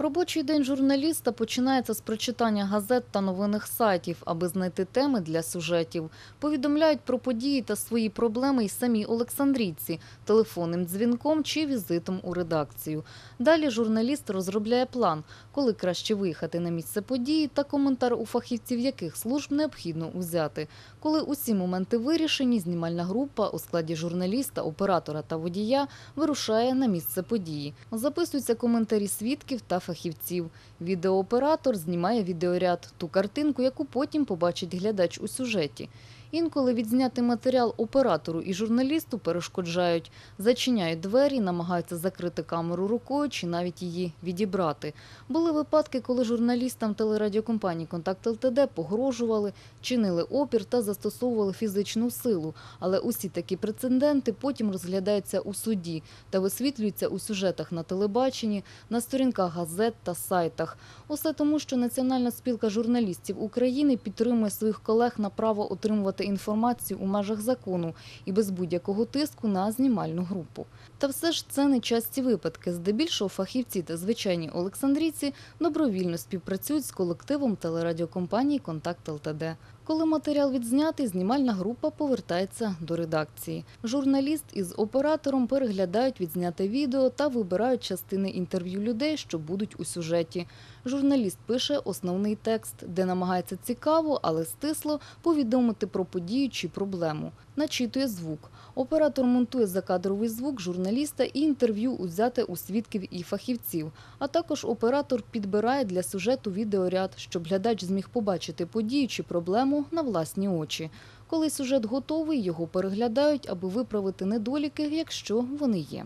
Робочий день журналіста починається з прочитання газет та новинних сайтів, аби знайти теми для сюжетів. Повідомляють про події та свої проблеми й самі олександрійці телефонним дзвінком чи візитом у редакцію. Далі журналіст розробляє план, коли краще виїхати на місце події та коментар у фахівців яких служб необхідно узяти. Коли усі моменти вирішені, знімальна група у складі журналіста, оператора та водія вирушає на місце події. Записуються коментарі свідків та фахівців. Відеооператор знімає відеоряд, ту картинку, яку потім побачить глядач у сюжеті. Інколи відзняти матеріал оператору і журналісту перешкоджають, зачиняють двері, намагаються закрити камеру рукою чи навіть її відібрати. Були випадки, коли журналістам телерадіокомпанії «Контакт ЛТД» погрожували, чинили опір та застосовували фізичну силу. Але усі такі прецеденти потім розглядаються у суді та висвітлюються у сюжетах на телебаченні, на сторінках газет та сайтах. Усе тому, що Національна спілка журналістів України підтримує своїх колег на право отримувати інформацію у межах закону і без будь-якого тиску на знімальну групу. Та все ж це не часті випадки. Здебільшого фахівці та звичайні олександрійці добровільно співпрацюють з колективом телерадіокомпанії «Контакт ЛТД». Коли матеріал відзнятий, знімальна група повертається до редакції. Журналіст із оператором переглядають відзняте відео та вибирають частини інтерв'ю людей, що будуть у сюжеті. Журналіст пише основний текст, де намагається цікаво, але стисло повідомити про подію чи проблему. Начитує звук. Оператор монтує закадровий звук журналіста і інтерв'ю узяте у свідків і фахівців. А також оператор підбирає для сюжету відеоряд, щоб глядач зміг побачити подію чи проблему на власні очі. Коли сюжет готовий, його переглядають, аби виправити недоліки, якщо вони є.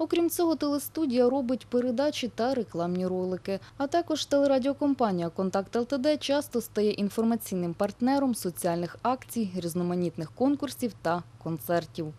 Окрім цього, телестудія робить передачі та рекламні ролики. А також телерадіокомпанія «Контакт ЛТД» часто стає інформаційним партнером соціальних акцій, різноманітних конкурсів та концертів.